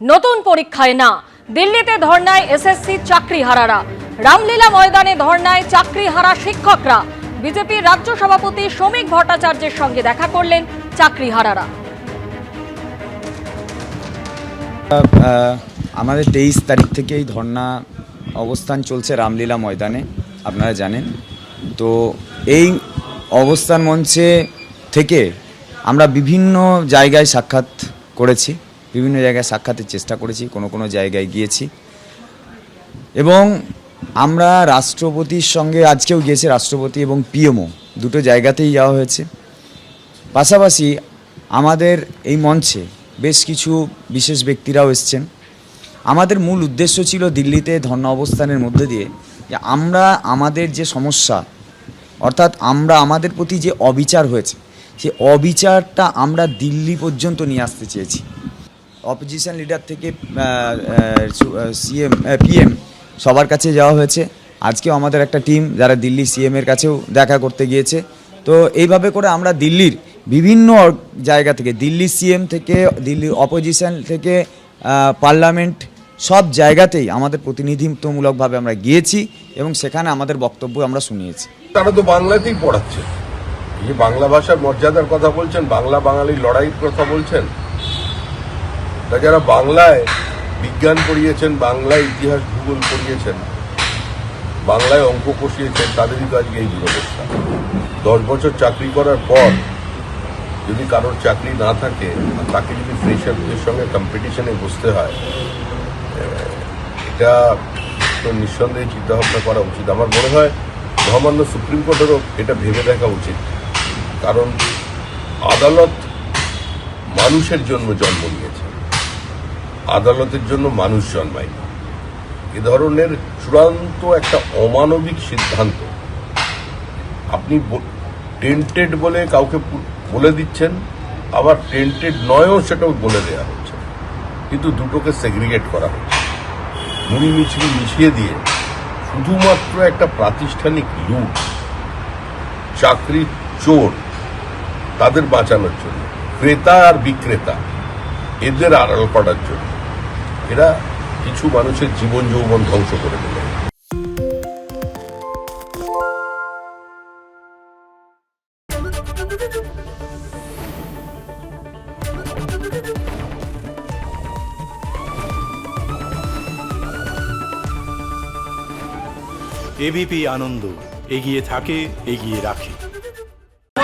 নতুন পরীক্ষায় না। দিল্লিতে ধর্নায় এসএসসি চাকরি হারারা রামলীলা ময়দানে ধর্নায় চাকরিহারা শিক্ষকরা। বিজেপির রাজ্য সভাপতি শ্রমিক ভট্টাচার্যের সঙ্গে দেখা করলেন চাকরি হারারা আমাদের তেইশ তারিখ থেকে এই ধর্না অবস্থান চলছে রামলীলা ময়দানে, আপনারা জানেন। তো এই অবস্থান মঞ্চে থেকে আমরা বিভিন্ন জায়গায় সাক্ষাৎ করেছি। বিভিন্ন জায়গায় সাক্ষাতের চেষ্টা করেছি, কোনো কোনো জায়গায় গিয়েছি। এবং আমরা রাষ্ট্রপতির সঙ্গে, আজকেও গিয়েছি রাষ্ট্রপতি এবং পিএমও, দুটো জায়গাতেই যাওয়া হয়েছে। পাশাপাশি আমাদের এই মঞ্চে বেশ কিছু বিশেষ ব্যক্তিরাও এসছেন। আমাদের মূল উদ্দেশ্য ছিল দিল্লিতে ধর্ণা অবস্থানের মধ্যে দিয়ে যে আমরা আমাদের যে সমস্যা, অর্থাৎ আমরা আমাদের প্রতি যে অবিচার হয়েছে সেই অবিচারটা আমরা দিল্লি পর্যন্ত নিয়ে আসতে চেয়েছি। অপোজিশন লিডার থেকে সিএম পিএম সবার কাছে যাওয়া হয়েছে। আজকেও আমাদের একটা টিম যারা দিল্লি সিএমের কাছেও দেখা করতে গিয়েছে। তো এইভাবে করে আমরা দিল্লির বিভিন্ন জায়গা থেকে, দিল্লি সিএম থেকে দিল্লির অপোজিশন থেকে পার্লামেন্ট সব জায়গাতেই আমাদের প্রতিনিধিত্বমূলকভাবে আমরা গিয়েছি এবং সেখানে আমাদের বক্তব্য আমরা শুনিয়েছি। তারা তো বাংলাতেই পড়াচ্ছে। যে বাংলা ভাষার মর্যাদার কথা বলছেন, বাংলা বাঙালির লড়াইয়ের কথা বলছেন। তা যারা বাংলায় বিজ্ঞান পড়িয়েছেন, বাংলায় ইতিহাস ভূগোল পড়িয়েছেন, বাংলায় অঙ্ক কষিয়েছেন, তাদেরই তো আজকে এই দুরবস্থা। দশ বছর চাকরি করার পর যদি কারোর চাকরি না থাকে তাকে যদি ফ্রেশারদের সঙ্গে কম্পিটিশনে বসতে হয় এটা তো নিঃসন্দেহে চিন্তা ভাবনা করা উচিত। আমার মনে হয় মহামান্য সুপ্রিম কোর্টেরও এটা ভেবে দেখা উচিত। কারণ আদালত মানুষের জন্য জন্ম নিয়েছে। আদালতের জন্য মানুষ জন্মায়নি এ ধরনের চূড়ান্ত একটা অমানবিক সিদ্ধান্ত। আপনি টেন্টেড বলে কাউকে বলে দিচ্ছেন, আবার টেন্টেড নয়ও সেটাও বলে দেওয়া হচ্ছে। কিন্তু দুটোকে সেগ্রিগেট করা হচ্ছে। মুড়ি মিছড়ি মিশিয়ে দিয়ে শুধুমাত্র একটা প্রাতিষ্ঠানিক লুট, চাকরি, চোর, তাদের বাঁচানোর জন্য, ক্রেতা আর বিক্রেতা, এদের আড়াল করার জন্য। এরা কিছু মানুষের জীবন যৌবন ধ্বংস করে দিল এবিপি আনন্দ এগিয়ে থাকে এগিয়ে রাখে।